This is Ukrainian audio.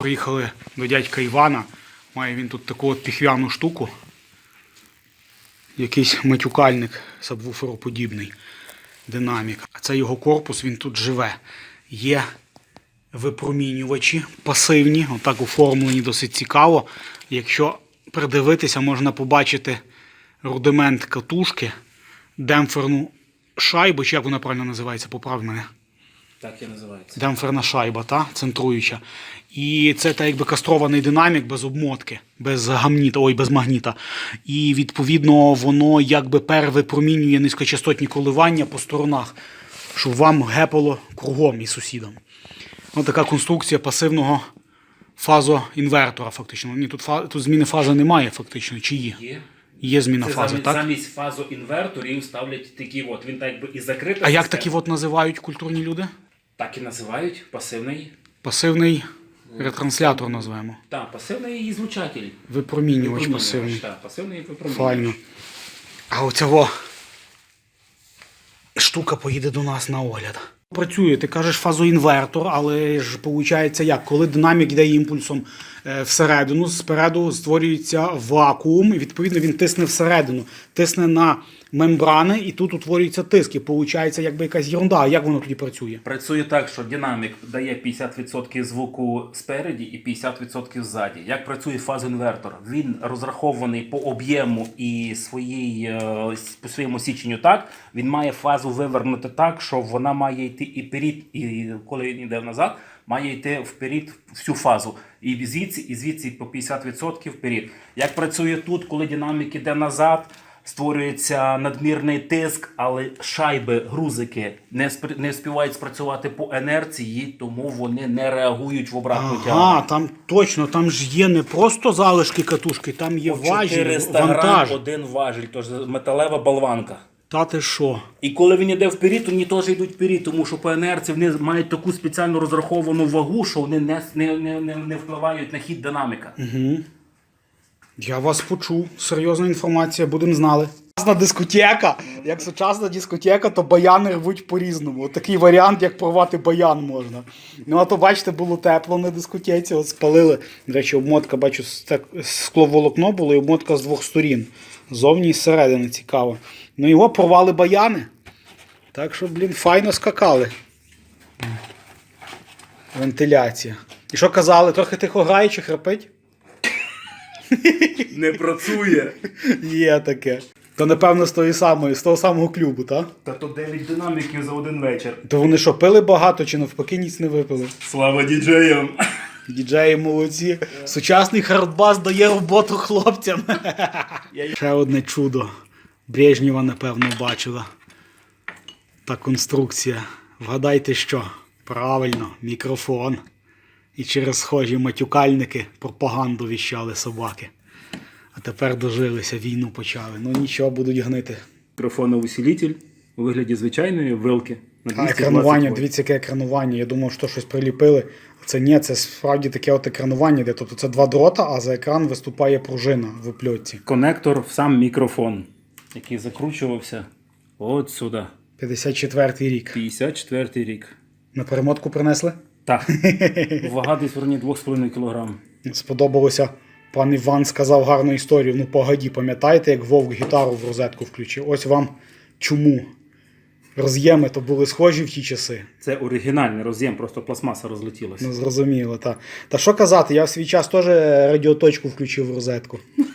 Приїхали до дядька Івана. Має він тут таку от піхвяну штуку. Якийсь матюкальник сабвуфероподібний динамік. А це його корпус, він тут живе. Є випромінювачі пасивні, отак оформлені досить цікаво. Якщо придивитися, можна побачити рудимент катушки, демпферну шайбу, чи як вона правильно називається, поправ мене. Так і називається. Демпферна шайба, та? центруюча. І це так якби кастрований динамік без обмотки, без гамніта, ой, без магніта. І відповідно воно якби перевипромінює низькочастотні коливання по сторонах, щоб вам гепало кругом і сусідам. Ось така конструкція пасивного фазоінвертора, фактично. Ні, тут, фа- тут зміни фази немає, фактично, чи є? Є. Є зміна Це фази, замість, так? замість фазоінверторів ставлять такі от. Він так якби і закритий. А як такі от називають культурні люди? Так і називають пасивний. Пасивний ретранслятор назвемо. Так, пасивний ізлучатель. Випромінювач пасивний. Так, пасивний випромінювач. Файно. А оцього штука поїде до нас на огляд. Працює, ти кажеш фазоінвертор, але ж виходить як, коли динамік йде імпульсом е, всередину, спереду створюється вакуум, і відповідно він тисне всередину, тисне на мембрани, і тут утворюється тиск. І виходить якби якась ерунда. А як воно тоді працює? Працює так, що динамік дає 50% звуку спереді і 50% ззаді. Як працює фазоінвертор? Він розрахований по об'єму і своїй, е, по своєму січенню так. Він має фазу вивернути так, що вона має йти і вперед, і коли він йде назад, має йти вперед всю фазу. І звідси, і звідси по 50% вперед. Як працює тут, коли динамік іде назад? Створюється надмірний тиск, але шайби, грузики не спри- не співають спрацювати по інерції, тому вони не реагують в обратну Ага, тягу. там точно, там ж є не просто залишки катушки, там є важіль, 400 вантаж. грам один важіль, тож металева болванка. Та ти що? І коли він йде вперед, то вони теж йдуть вперед, тому що по інерції вони мають таку спеціально розраховану вагу, що вони не, не, не, не, впливають на хід динаміка. Я вас почув. Серйозна інформація, будемо знали. Сучасна дискотека. Як сучасна дискотека, то баяни рвуть по-різному. Такий варіант, як порвати баян можна. Ну, а то бачите, було тепло на дискотеці, от спалили. До речі, обмотка, бачу, скловолокно було і обмотка з двох сторін. Зовні і зсередини цікаво. Ну його порвали баяни. Так що, блін, файно скакали. Вентиляція. І що казали, трохи тихо грає чи храпить? Не працює. Є таке. То напевно з тої самої, з того самого клубу, так? Та то 9 динаміків за один вечір. То вони що, пили багато чи навпаки ніц не випили? Слава діджеям! Діджеї молодці. Сучасний хардбас дає роботу хлопцям. Ще одне чудо. Брежнєва, напевно, бачила. Та конструкція. Вгадайте що? Правильно, мікрофон. І через схожі матюкальники пропаганду віщали собаки. А тепер дожилися, війну почали. Ну нічого, будуть гнити. Мікрофоноусилитель у вигляді звичайної вилки. На А 220 екранування, вольт. дивіться, яке екранування. Я думав, що щось приліпили. Це ні, це справді таке от екранування, де тобто це два дрота, а за екран виступає пружина в опльотці. Конектор в сам мікрофон, який закручувався от сюди. 54-й рік. 54-й рік. На перемотку принесли. Так. Вага десь в районі 2,5 кг. Сподобалося. Пан Іван сказав гарну історію. Ну, погоді, пам'ятаєте, як Вовк гітару в розетку включив? Ось вам чому. Роз'єми то були схожі в ті часи. Це оригінальний роз'єм, просто пластмаса розлетілася. Ну, зрозуміло, так. Та що казати, я в свій час теж радіоточку включив в розетку.